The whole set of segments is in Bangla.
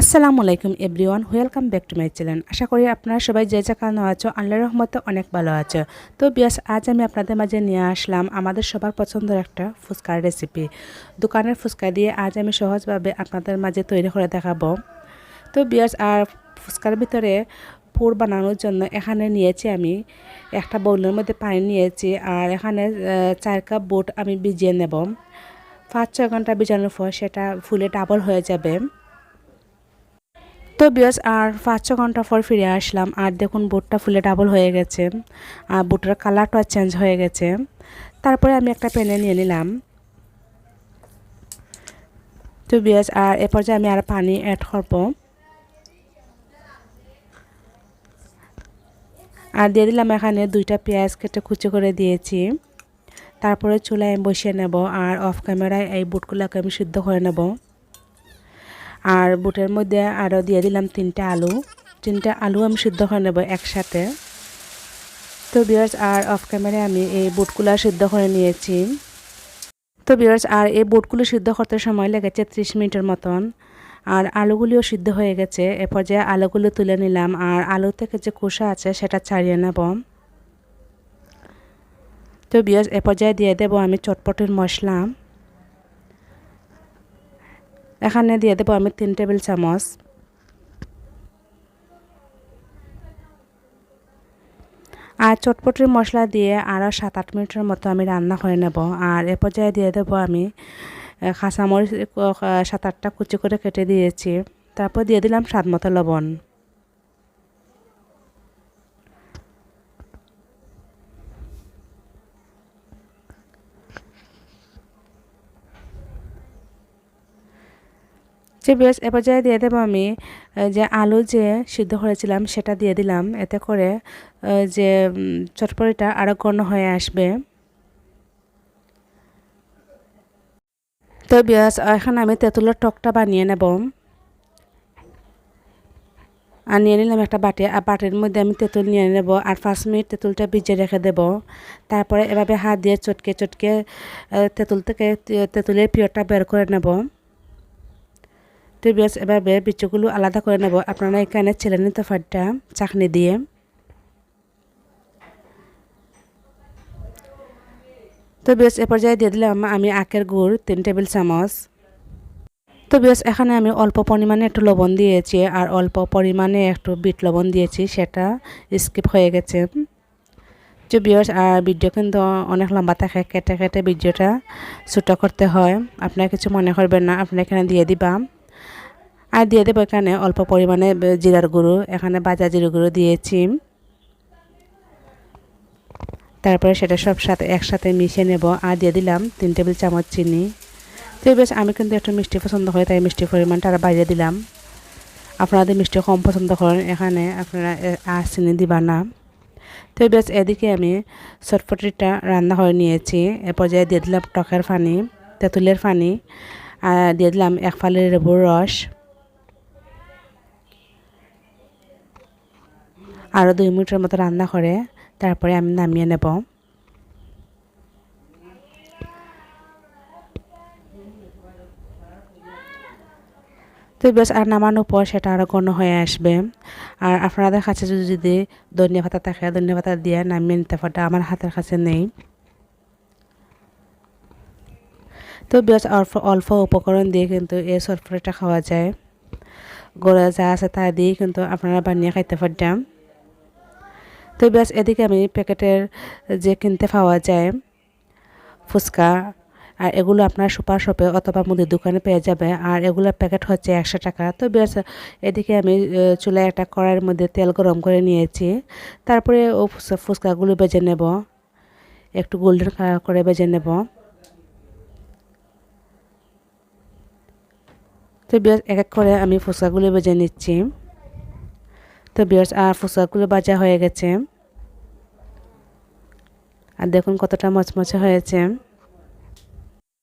আসসালামু আলাইকুম everyone, welcome back to my channel. আশা করি আপনারা সবাই যে যেখানে আছো, আল্লাহর রহমতে অনেক ভালো আছো। তো বিয়াস, আজ আমি আপনাদের মাঝে নিয়ে আসলাম আমাদের সবার পছন্দের একটা ফুচকার রেসিপি দোকানের ফুচকা দিয়ে আজ আমি সহজভাবে আপনাদের মাঝে তৈরি করে দেখাবো। তো বিয়াস, আর ফুচকার ভিতরে পুর বানানোর জন্য এখানে নিয়েছি আমি একটা বউলের মধ্যে পানি নিয়েছি, আর এখানে চার কাপ বুট আমি ভিজিয়ে নেব। পাঁচ ছয় ঘণ্টা ভিজানোর পর সেটা ফুলে ডাবল হয়ে যাবে। তো বিয়াস, আর পাঁচ ছ ঘণ্টা পর ফিরে আসলাম। আর দেখুন, বুটটা ফুলে ডাবল হয়ে গেছে। আর বুটের কালারটা চেঞ্জ হয়ে গেছে। তারপরে আমি একটা প্যানে নিয়ে নিলাম। তো বিয়াস, আর এ পর্যায়ে আমি আর পানি অ্যাড করব। আর দিয়ে দিলাম এখানে দুইটা পেঁয়াজ কেটে কুচি করে দিয়েছি। তারপরে চুলায় বসিয়ে নেব। আর অফ ক্যামেরায় এই বুটগুলোকে আমি সিদ্ধ করে নেব। আর বুটের মধ্যে আরও দিয়ে দিলাম তিনটা আলু। তিনটা আলু আমি সিদ্ধ করে নেব একসাথে। তো বিয়ার্স আর অফ ক্যামেরায় আমি এই বুটগুলো সিদ্ধ করে নিয়েছি। তো বিয়ার্স আর এই বুটগুলো সিদ্ধ করতে সময় লেগেছে ত্রিশ মিনিটের মতন। আর আলুগুলিও সিদ্ধ হয়ে গেছে। এ পর্যায়ে আলুগুলো তুলে নিলাম। আর আলু থেকে যে কুসা আছে, সেটা ছাড়িয়ে নেব। তো বিয়ার্স এ পর্যায়ে দিয়ে দেবো আমি চটপটির মশলা। এখানে দিয়ে দেবো আমি তিন টেবিল চামচ। আর চটপটির মশলা দিয়ে আরও সাত আট মিনিটের মতো আমি রান্না করে নেব। আর এ পর্যায়ে দিয়ে দেবো আমি কাঁচামরিচ সাত আটটা কুচি করে কেটে দিয়েছি। তারপর দিয়ে দিলাম স্বাদ মতো লবণ। যে বেশ এ পর্যায়ে দিয়ে দেবো আমি যে আলু যে সিদ্ধ করেছিলাম সেটা দিয়ে দিলাম। এতে করে যে চটপটিটা আরও ঘন হয়ে আসবে। তো বিয়াস, এখন আমি তেঁতুলের টকটা বানিয়ে নেব। আর নিয়ে নিলাম একটা বাটি, আর বাটির মধ্যে আমি তেঁতুল নিয়ে নেব। আর পাঁচ মিনিট তেঁতুলটা ভিজে রেখে দেব। তারপরে এভাবে হাত দিয়ে চটকে চটকে তেঁতুল থেকে তেঁতুলের পিওরটা বের করে নেব। তো বেশ এভাবে বিচুগুলো আলাদা করে নেব। আপনারা এখানে ছেলে নিতে পারটা চাকনি দিয়ে। তো বেশ এ পর্যায়ে দিয়ে দিলাম আমি আখের গুড়, তিন টেবিল চামচ। তো বেশ এখানে আমি অল্প পরিমাণে একটু লবণ দিয়েছি আর অল্প পরিমাণে একটু বিট লবণ দিয়েছি, সেটা স্কিপ হয়ে গেছে। যে বিয়ার্স আর ভিডিও কিন্তু অনেক লম্বা থাকে, কেটে কেটে ভিডিওটা ছোটো করতে হয়। আপনারা কিছু মনে করবেন না, আপনারা এখানে দিয়ে দিবা। আর দিয়ে দেবো এখানে অল্প পরিমাণে জিরার গুঁড়ো। এখানে বাজা জিরো গুঁড়ো দিয়েছি। তারপরে সেটা সব সাথে, একসাথে মিশিয়ে নেব। আর দিয়ে দিলাম তিন টেবিল চামচ চিনি। তো বেশ, আমি কিন্তু একটু মিষ্টি পছন্দ করি, তাই মিষ্টির পরিমাণটা আরও বাজিয়ে দিলাম। আপনাদের মিষ্টি কম পছন্দ করেন, এখানে আপনারা আর চিনি দিবা না। তো বেশ, এদিকে আমি চটপটিটা রান্না করে নিয়েছি। এ পর্যায়ে দিয়ে দিলাম টকের পানি তেঁতুলের পানি আর দিয়ে দিলাম এক ফালের লেবুর রস। আরও দুই মিনিটের মতো রান্না করে, তারপরে আমি নামিয়ে নেব। তো বেশ, আর নামানোর পর সেটা আরও ঘন হয়ে আসবে। আর আপনাদের কাছে যদি যদি ধনিয়া পাতা থাকে, ধনিয়া পাতা দিয়ে নামিয়ে নিতে পারটা আমার হাতের কাছে নেই। তো বেশ, অল্প অল্প উপকরণ দিয়ে কিন্তু এই সরফরিটা খাওয়া যায়। গড়ে যা আছে তা দিয়ে কিন্তু আপনারা বানিয়ে খাইতে পারতাম তো বেশ এদিকে আমি প্যাকেটের যে কিনতে পাওয়া যায় ফুচকা, আর এগুলো আপনার সুপার শপে অথবা মুদির দোকানে পেয়ে যাবে, আর এগুলোর প্যাকেট হচ্ছে একশো টাকা। তো বেশ এদিকে আমি চুলায় একটা কড়াইয়ের মধ্যে তেল গরম করে নিয়েছি। তারপরে ও ফুচকা- ফুচকাগুলো বেজে নেব। একটু গোল্ডেন কালার করে বেজে নেব। তো বেশ এক এক করে আমি ফুচকাগুলো বেজে নিচ্ছি। তো বেশ আর ফুচকাগুলো বাজা হয়ে গেছে। আর দেখুন কতটা মচমচে হয়েছে।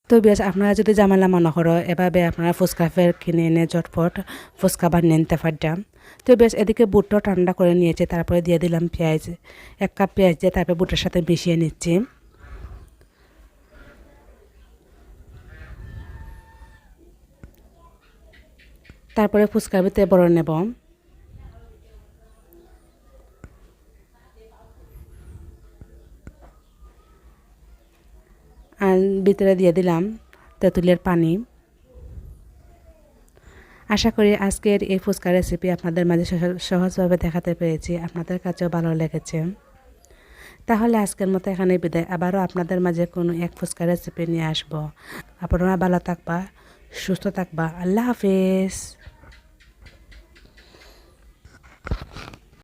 তো বেশ আপনারা যদি জামালা মনে করো এভাবে আপনারা ফুচকা ফের কিনে এনে চটপট ফুচকা বানিয়ে নিতে পারতাম। তো বেশ এদিকে বুটটাও ঠান্ডা করে নিয়েছে, তারপরে দিয়ে দিলাম পেঁয়াজ। এক কাপ পেঁয়াজ দিয়ে তারপরে বুটের সাথে মিশিয়ে নিচ্ছি। তারপরে ফুচকা ভিতরে বড় নেব। ভিতরে দিয়ে দিলাম তেঁতুলের পানি। আশা করি আজকের এই ফুচকা রেসিপি আপনাদের মাঝে সহজভাবে দেখাতে পেরেছি, আপনাদের কাছেও ভালো লেগেছে। তাহলে আজকের মতো এখানে বিদায়। আবারও আপনাদের মাঝে কোনো এক ফুচকা রেসিপি নিয়ে আসব। আপনারা ভালো থাকবা, সুস্থ থাকবা। আল্লাহ হাফিজ।